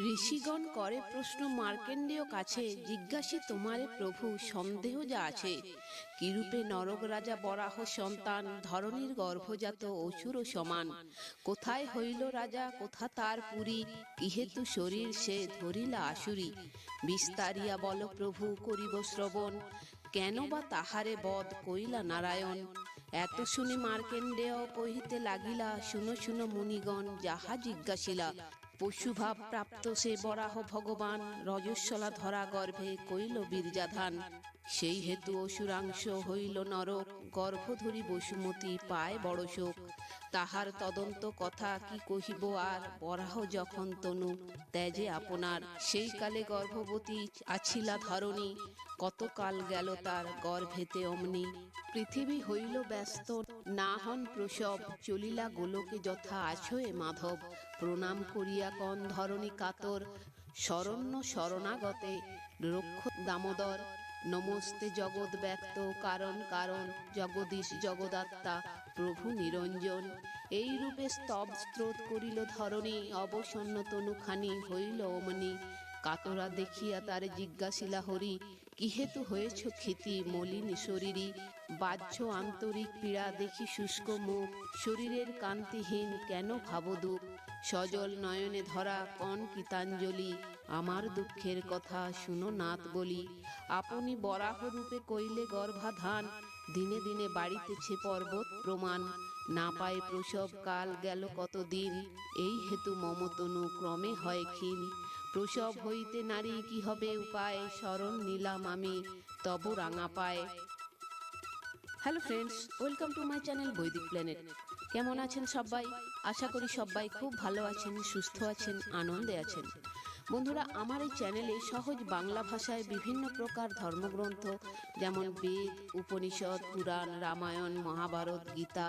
ঋষিগণ করে প্রশ্ন মার্কেন্ডেয় কাছে, জিজ্ঞাসী তোমারে প্রভু, সন্দেহ যা আছে? কিরূপে নরক রাজা বরাহ সন্তান, ধরণীর গর্ভজাত অসুর সমান? কোথায় হইল রাজা, কোথা তার পুরী? ইহেতু শরীর সে ধরিলা আসুরি। বিস্তারিয়া বল প্রভু, করিব শ্রবণ। কেন বা তাহারে বধ কইলা নারায়ণ? এত শুনি মার্কেন্ডেয় কহিতে লাগিলা, শুনো শুনো মুনিগণ, যাহা জিজ্ঞাসিলা পশুভাব প্রাপ্ত সে বরাহ ভগবান। রজস্বলা ধরা গর্ভে কইল বীরজাধান, সেই হেতু অসুরাংশ হইল নরক, গর্ভধরী বসুমতী পায় বড় শোক। তাহার তদন্ত কথা কি কহিব আর? বরাহ যখন তনু, ত্যাজে আপনার, সেই কালে গর্ভবতী আছিলা ধরণী। কতকাল গেল তার গর্ভেতে অমনি। পৃথিবী হইল ব্যস্ত না হন প্রসব। চলিলা গোলকে যথা আছয়ে মাধব। প্রণাম করিয়া কন ধরণী কাতর। শরণ্য শরণাগতে রক্ষ দামোদর। নমস্তে জগৎ ব্যক্ত, কারণ কারণ। জগদীশ জগদাত্মা প্রভু নিরঞ্জন এই রূপে স্তব স্রোত করিল ধরণী, অবসন্ন তনুখানি হইল অমনি। কাতরা দেখিয়া তার জিজ্ঞাসিলা হরি কিহেতু হয়েছ ক্ষিতি মলিন শরীরী? বাহ্য আন্তরিক পীড়া দেখি শুষ্ক মুখ, শরীরের কান্তিহীন কেন ভাবদুক সজল নয়নে ধরা কন কীতাঞ্জলি আমার দুঃখের কথা শুনো নাথ বলি। আপনি বরাহ রূপে কইলে গর্ভাধান দিনে দিনে বাড়িতেছে পর্বত প্রমাণ। না পায় প্রসব কাল গেল কতদিন? এই হেতু মমতনু ক্রমে হয় ক্ষীণ। প্রসব হইতে নারী কি হবে উপায়? স্মরণ নিলাম আমি, তব রাঙা পায়। Hello friends welcome to my channel Vedic planet কেমন আছেন সবাই? আশা করি সবাই খুব ভালো আছেন, সুস্থ আছেন, আনন্দে আছেন। বন্ধুরা, আমার এই চ্যানেলে সহজ বাংলা ভাষায় বিভিন্ন প্রকার ধর্মগ্রন্থ, যেমন বেদ, উপনিষদ, পুরাণ, রামায়ণ, মহাভারত, গীতা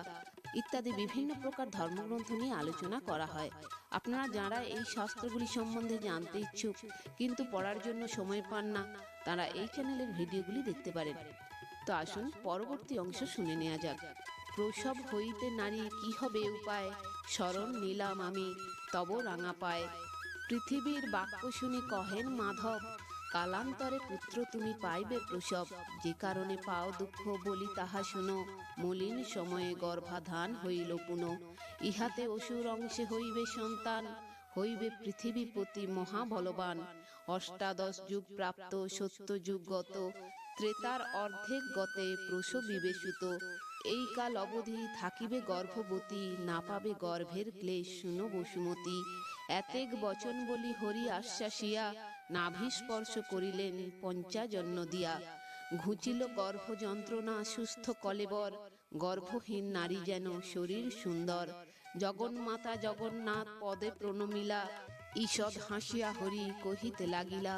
ইত্যাদি বিভিন্ন প্রকার ধর্মগ্রন্থ নিয়ে আলোচনা করা হয়। আপনারা যারা এই শাস্ত্রগুলি সম্বন্ধে জানতে ইচ্ছুক, কিন্তু পড়ার জন্য সময় পান না, তারা এই চ্যানেলের ভিডিওগুলি দেখতে পারেন। তো আসুন, পরবর্তী অংশ শুনে নেওয়া যাক। প্রসব হইতে নারী কি হবে উপায়? স্মরণ নিলাম আমি, তব রাঙা পায়। পৃথিবীর বাক্য শুনি কহেন, মাধব, কালান্তরে পুত্র তুমি পাইবে প্রসব। যে কারণে পাও দুঃখ, বলি তাহা শুনো। মলিন সময়ে গর্ভাধান হইল পুন। ইহাতে অসুর অংশে হইবে সন্তান, হইবে পৃথিবীপতি মহাবলবান। অষ্টাদশ যুগ প্রাপ্ত, সত্য যুগগত ত্রেতার অর্ধেক গতে প্রসবিবে সুত। এই কাল অবধি থাকিবে গর্ভবতী, না পাবে গর্ভের ক্লেশ, শুনো বসুমতী। এতেক বচন বলি হরি আশ্বাসিয়া নাভিস্পর্শ করিলেন পঞ্চাজন্য দিয়া। ঘুচিল গর্ভ যন্ত্রণা সুস্থ কলেবর, গর্ভহীন নারী যেন শরীর সুন্দর। জগন্মাতা জগন্নাথ পদে প্রণমিলা, ঈষৎ হাসিয়া হরি কহিতে লাগিলা,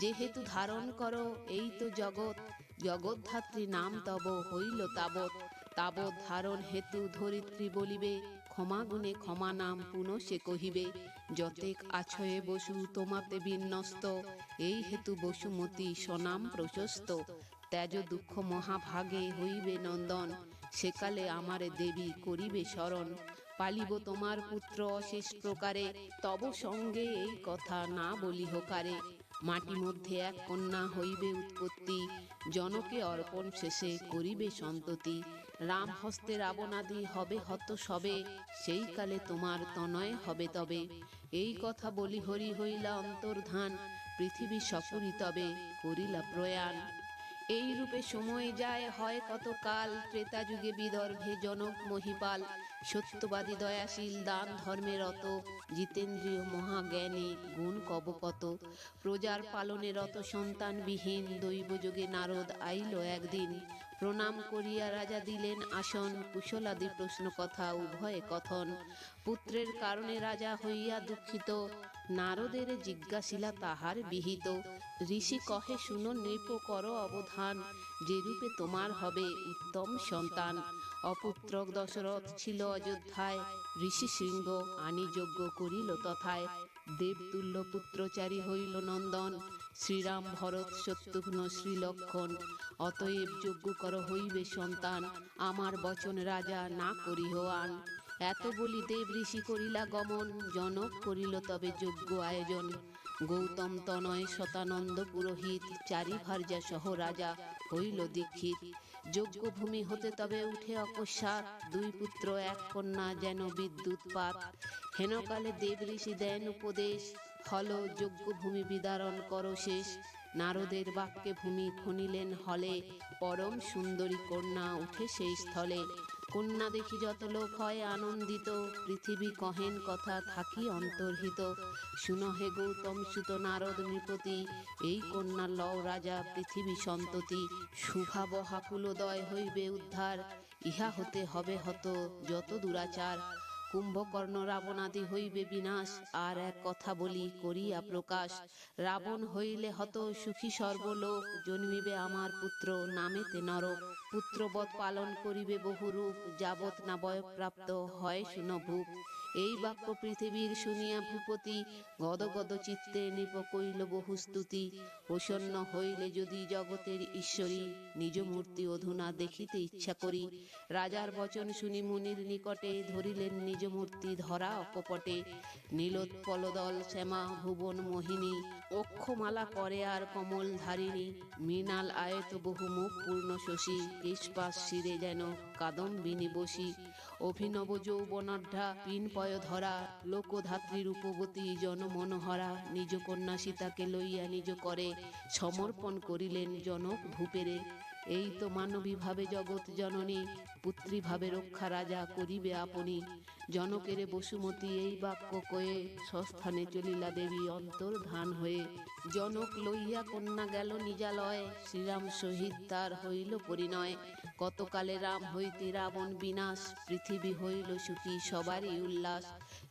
যেহেতু ধারণ করো এই তো জগৎ, জগদ্ধাত্রী নাম তব হইল তাবৎ। তাবৎ ধারণ হেতু ধরিত্রী বলিবে, ক্ষমা গুণে ক্ষমা নাম পুনঃ সে কহিবে। যতেক আছয়ে বসু, তোমাতে বিন্যস্ত। এই হেতু বসুমতি সনাম প্রশস্ত। তেজ দুঃখ মহাভাগে হইবে নন্দন। সেকালে আমারে দেবী করিবে শরণ। পালিব তোমার পুত্র অশেষ প্রকারে। তব সঙ্গে এই কথা না বলি হোকারে মাটি মধ্যে এক কন্যা হইবে উৎপত্তি, জনকে অর্পণ শেষে করিবে সন্ততি। রাম হস্তে রাবণাদি হবে হত সবে, সেই কালে তোমার তনয় হবে তবে। এই কথা বলি হরি হইলা অন্তর্ধান, পৃথিবী সপুরি তবে করিলা প্রয়াণ। এই রূপে সময় যায়, হয় কত কাল ত্রেতা যুগে বিদর্ভে জনক মহিপাল। সত্যবাদী, দয়াশীল, দান ধর্মে রত। জিতেন্দ্রীয় মহাজ্ঞানী গুণ কব কত প্রজার পালনে রত সন্তানবিহীন। দৈবযোগে নারদ আইল একদিন। প্রণাম করিয়া রাজা দিলেন আসন। কুশলাদি প্রশ্ন কথা উভয়ে কথন। পুত্রের কারণে রাজা হইয়া দুঃখিত। নারদের জিজ্ঞাসিলা তাহার বিহিত। ঋষি কহে, শুনো নৃপ, কর অবধান। যেরূপে তোমার হবে উত্তম সন্তান। অপুত্রক দশরথ ছিল অযোধ্যায়। ঋষি শৃঙ্গ আনি যজ্ঞ করিল তথায়। দেবতুল্য পুত্রচারী হইল নন্দন। শ্রীরাম ভরত শত্রুঘ্ন শ্রীলক্ষণ, অতএব যজ্ঞ কর হইবে সন্তান, আমার বচন রাজা না করিহ আন। এত বলি দেব ঋষি করিলা গমন, জনক করিল তবে যোগ্য আয়োজন। গৌতম তনয় শতানন্দ পুরোহিত, চারি ভার্যা সহ রাজা হইল দীক্ষিত। যোগ্য ভূমি হতে তবে উঠে অকস্মাৎ, দুই পুত্র এক কন্যা যেন বিদ্যুৎ পাত হেনকালে দেব ঋষি দেন উপদেশ হল যোগ্য ভূমি বিদারণ কর শেষ। নারদের বাক্যে ভূমি খনিলেন হলে। পরম সুন্দরী কন্যা উঠে সেই স্থলে। কন্যা দেখি যত লোক হয় আনন্দিত। পৃথিবী কহেন কথা থাকি অন্তর্হিত। শুনহে গৌতম, সুত নারদ নৃপতি। এই কন্যা লও রাজা পৃথিবী সন্ততি। শুভাবহা কুলোদয় হইবে উদ্ধার। ইহা হতে হবে হত যত দুরাচার। কুম্ভকর্ণ রাবণাদি হইবে বিনাশ, আর এক কথা বলি করিয়া প্রকাশ। রাবণ হইলে হত সুখী সর্বলোক, জন্মিবে আমার পুত্র নামেতে নরক। পুত্রবধ পালন করিবে বহুরূপ, যাবৎ না বয়প্রাপ্ত হয় শুনভূপ এই বাক্য পৃথিবীর শুনিয়া ভূপতি গদ গদ চিত্তে নৃপ কইল, বহু স্তুতি, প্রসন্ন হইলে যদি জগতের ঈশ্বরী নিজ মূর্তি অধুনা দেখিতে ইচ্ছা করি রাজার বচন শুনি মুনির নিকটে ধরিলেন নিজ মূর্তি ধরা অকপটে। নীলোৎপলদল শ্যামা ভুবন মোহিনী, অক্ষমালা করে আর কমল ধারিণী। মৃণাল আয়ত বহু মুখ পূর্ণ শশী কেশপাশ শিরে যেন কাদম্বিনী বসি। অভিনব যৌবনাঢ্যা পিনপয় ধরা লোকধাত্রী রূপবতী জনমনোহরা নিজ কন্যা সীতাকে লইয়া নিজ করে সমর্পণ করিলেন জনক ভূপেরে। এই তো মানবী ভাবে জগৎ জননী পুত্রী ভাবে রক্ষা রাজা করিবে আপনি। জনকেরে বসুমতী এই বাক্য কয়ে সস্থানে চলিলা দেবী অন্তর ধান হয়ে। জনক লইয়া কন্যা গেল নিজালয়, শ্রীরাম সহিত তার হইল পরিণয়। কতকালে রাম হইতে রাবণ বিনাশ, পৃথিবী হইল সুখী সবারই উল্লাস।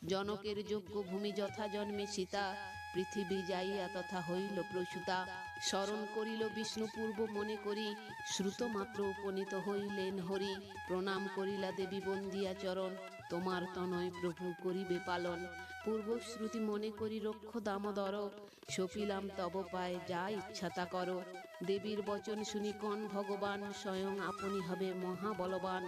জনকের যোগ্য ভূমি যথা জন্মে সীতা পৃথিবী যাইয়া তথা হইল প্রসূতা। স্মরণ করিল বিষ্ণু পূর্ব, মনে করি শ্রুত মাত্র উপনীত হইলেন হরি। প্রণাম করিলা দেবী বন্দিয়া চরণ, তোমার তনয় প্রভু করিবে পালন। পূর্বশ্রুতি মনে করি রক্ষ দামোদর, সপিলাম তব পায় যা ইচ্ছা তা করো। দেবীর বচন শুনি কন ভগবান, স্বয়ং আপনি হবে মহাবলবান।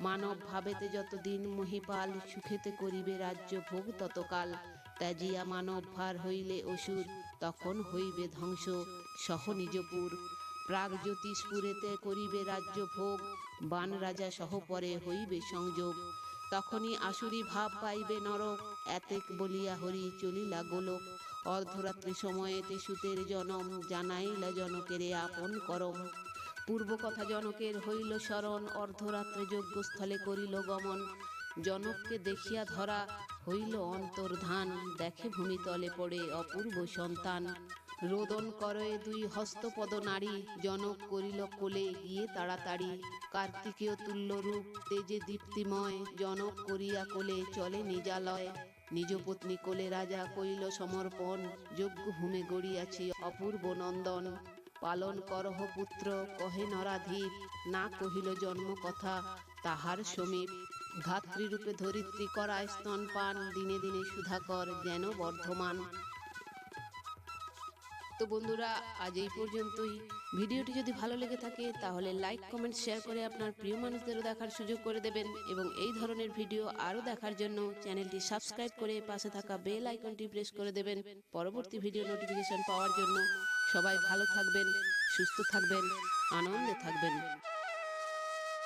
মানব ভাবেতে যতদিন মহিপাল, সুখেতে করিবে রাজ্য ভোগ ততকাল। ত্যাজিয়া মানব ভার হইলে অসুর, তখন হইবে ধ্বংস। সহ নিজপুর। প্রাগ জ্যোতিষপুরেতে করিবে রাজ্য ভোগ। বান রাজা সহ পরে হইবে সংযোগ। তখনই আসুরি ভাব পাইবে নরক। এতেক বলিয়া হরি চলিলা গোলক। অর্ধরাত্রি সময়েতে সুতের জনম, জানাইলা জনকেরে আপন করম। পূর্ব কথা জনকের হইল স্মরণ অর্ধরাত্রে যজ্ঞস্থলে করিল গমন। জনককে দেখিয়া ধরা হইল অন্তর্ধান। দেখে ভূমিতলে পড়ে অপূর্ব সন্তান। রোদন করে দুই হস্তপদ নারী জনক করিল কোলে গিয়ে তাড়াতাড়ি। কার্তিকীয় তুল্য রূপ তেজে দীপ্তিময়, জনক করিয়া কোলে চলে নিজালয়। নিজ পত্নী কোলে রাজা কইল সমর্পণ যোগ্য ভূমে গড়িয়াছি অপূর্ব নন্দন। পালন করহ পুত্র, কহে নরাধীপ, না কহিল জন্ম কথা তাহার সমীপ। ধাত্রীরূপে ধরিত্রী করায় স্তন পান, দিনে দিনে সুধাকর যেন বর্ধমান। তো বন্ধুরা, আজ এই পর্যন্তই। ভিডিওটি যদি ভালো লেগে থাকে, তাহলে লাইক, কমেন্ট, শেয়ার করে আপনার প্রিয় মানুষদেরও দেখার সুযোগ করে দেবেন এবং এই ধরনের ভিডিও আরও দেখার জন্য চ্যানেলটি সাবস্ক্রাইব করে পাশে থাকা বেল আইকনটি প্রেস করে দেবেন পরবর্তী ভিডিও নোটিফিকেশন পাওয়ার জন্য। সবাই ভালো থাকবেন, সুস্থ থাকবেন, আনন্দে থাকবেন।